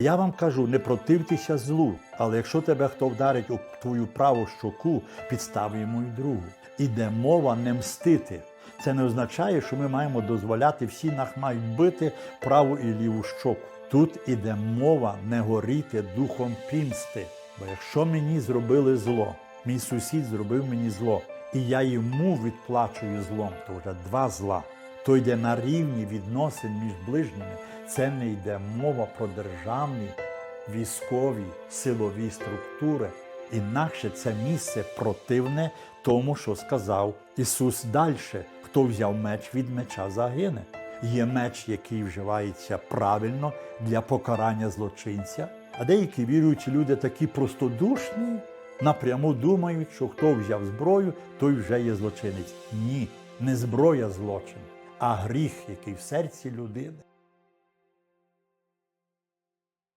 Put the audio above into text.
Я вам кажу, не противтеся злу, але якщо тебе хто вдарить у твою праву щоку, підстав йому й другу. Іде мова не мстити. Це не означає, що ми маємо дозволяти всі нас бити праву і ліву щоку. Тут іде мова не горіти духом пімсти. Бо якщо мені зробили зло, мій сусід зробив мені зло, і я йому відплачую злом, то вже два зла. То йде на рівні відносин між ближніми. Це не йде мова про державні, військові, силові структури. Інакше це місце противне тому, що сказав Ісус далі. Хто взяв меч від меча загине. Є меч, який вживається правильно для покарання злочинця. А деякі віруючі люди такі простодушні, напряму думають, що хто взяв зброю, той вже є злочинець. Ні, не зброя злочин, а гріх, який в серці людини.